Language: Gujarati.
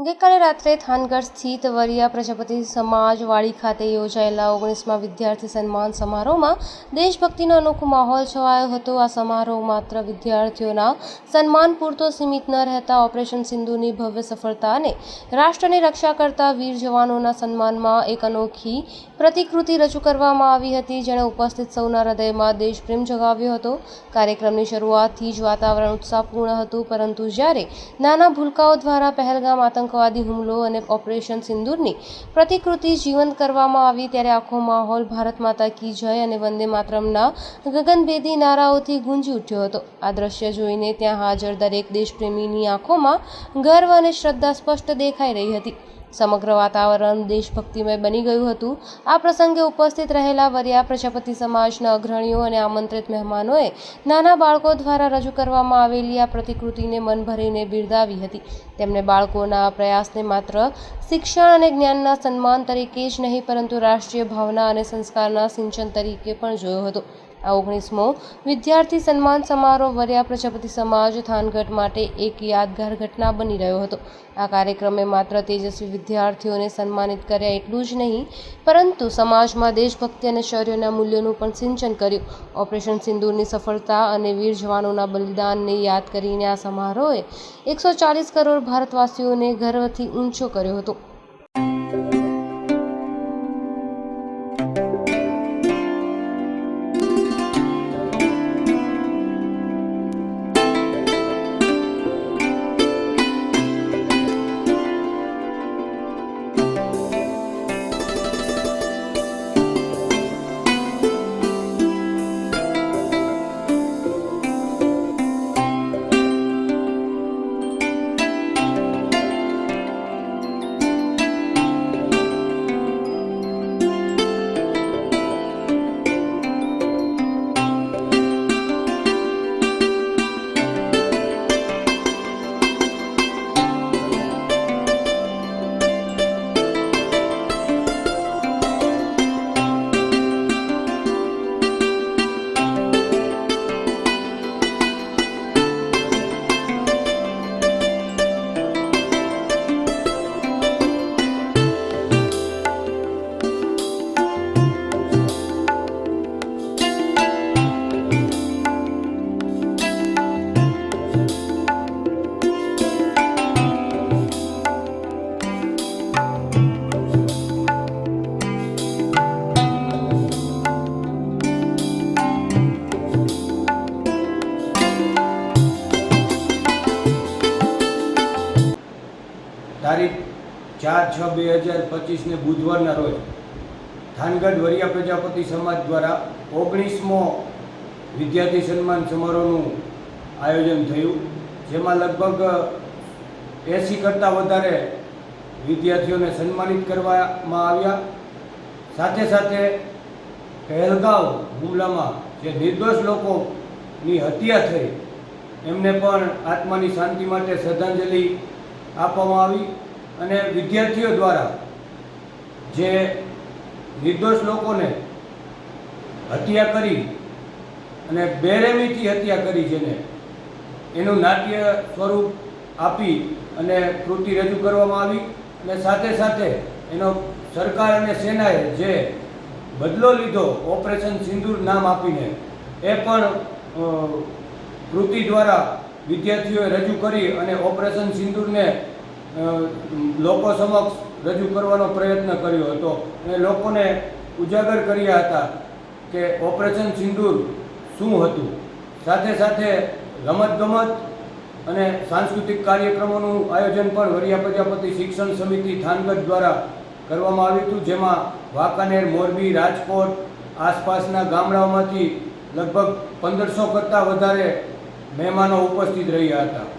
ગઈકાલે રાત્રે થાનગઢ સ્થિત વરિયા પ્રજાપતિ સમાજ વાડી ખાતે યોજાયેલા ઓગણીસમાં વિદ્યાર્થી સન્માન સમારોહમાં દેશભક્તિનો અનોખો માહોલ છવાયો હતો. આ સમારોહ માત્ર વિદ્યાર્થીઓના સન્માન પૂરતો સીમિત ન રહેતા ઓપરેશન સિંધુની ભવ્ય સફળતા અને રાષ્ટ્રની રક્ષા કરતા વીર જવાનોના સન્માનમાં એક અનોખી પ્રતિકૃતિ રજૂ કરવામાં આવી હતી. જેણે ઉપસ્થિત સૌના હૃદયમાં દેશપ્રેમ જગાવ્યો હતો. કાર્યક્રમની શરૂઆતથી જ વાતાવરણ ઉત્સાહપૂર્ણ હતું, પરંતુ જ્યારે નાના ભૂલકાઓ દ્વારા પહેલગામ આતંકવાદી હુમલો અને ઓપરેશન સિંદૂરની પ્રતિકૃતિ જીવંત કરવામાં આવી ત્યારે આખો માહોલ ભારત માતા કી જય અને વંદે માતરમના ગગનભેદી નારાઓથી ગુંજી ઉઠ્યો હતો. આ દ્રશ્ય જોઈને ત્યાં હાજર દરેક દેશપ્રેમીની આંખોમાં ગર્વ અને શ્રદ્ધા સ્પષ્ટ દેખાઈ રહી હતી. સમગ્ર વાતાવરણ દેશભક્તિમય બની ગયું હતું. આ પ્રસંગે ઉપસ્થિત રહેલા વરિયા પ્રજાપતિ સમાજના અગ્રણીઓ અને આમંત્રિત મહેમાનોએ નાના બાળકો દ્વારા રજૂ કરવામાં આવેલી આ પ્રતિકૃતિને મન ભરીને બિરદાવી હતી. તેમણે બાળકોના પ્રયાસને માત્ર શિક્ષણ અને જ્ઞાનના સન્માન તરીકે જ નહીં, પરંતુ રાષ્ટ્રીય ભાવના અને સંસ્કારના સિંચન તરીકે પણ જોયો હતો. આ ઓગણીસમો વિદ્યાર્થી સન્માન સમારોહ વર્યા પ્રજાપતિ સમાજ થાનગઢ માટે એક યાદગાર ઘટના બની રહ્યો હતો. આ કાર્યક્રમે માત્ર તેજસ્વી વિદ્યાર્થીઓને સન્માનિત કર્યા એટલું જ નહીં, પરંતુ સમાજમાં દેશભક્તિ અને શૌર્યના મૂલ્યોનું પણ સિંચન કર્યું. ઓપરેશન સિંદૂરની સફળતા અને વીર જવાનોના બલિદાનને યાદ કરીને આ સમારોહે એકસો ચાલીસ કરોડ ભારતવાસીઓને ગર્વથી ઊંચો કર્યો હતો. ચાર છ બે હજાર પચીસને બુધવારના રોજ થાનગઢ વરિયા પ્રજાપતિ સમાજ દ્વારા ઓગણીસમો વિદ્યાર્થી સન્માન સમારોહનું આયોજન થયું, જેમાં લગભગ એંસી કરતાં વધારે વિદ્યાર્થીઓને સન્માનિત કરવામાં આવ્યા. સાથે સાથે પહેલગાંવ હુમલામાં જે નિર્દોષ લોકોની હત્યા થઈ, એમને પણ આત્માની શાંતિ માટે શ્રદ્ધાંજલિ આપવામાં આવી. અને વિદ્યાર્થીઓ દ્વારા જે નિર્દોષ લોકોને હત્યા કરી અને બેરેમીથી હત્યા કરી જેને એનું નાટ્ય સ્વરૂપ આપી અને કૃતિ રજૂ કરવામાં આવી અને સાથે સાથે એનો સરકાર અને સેનાએ જે બદલો લીધો ઓપરેશન સિંદૂર નામ આપીને, એ પણ કૃતિ દ્વારા વિદ્યાર્થીઓએ રજૂ કરી અને ઓપરેશન સિંદૂરને લોકો સમક્ષ રજૂ કરવાનો પ્રયત્ન કર્યો હતો. અને લોકોને ઉજાગર કર્યા હતા કે ઓપરેશન સિંદૂર શું હતું. સાથે સાથે રમતગમત અને સાંસ્કૃતિક કાર્યક્રમોનું આયોજન પણ વરિયા પ્રજાપતિ શિક્ષણ સમિતિ થાનગઢ દ્વારા કરવામાં આવ્યું હતું. જેમાં વાંકાનેર, મોરબી, રાજકોટ આસપાસના ગામડાઓમાંથી લગભગ પંદરસો કરતાં વધારે મહેમાનો ઉપસ્થિત રહ્યા હતા.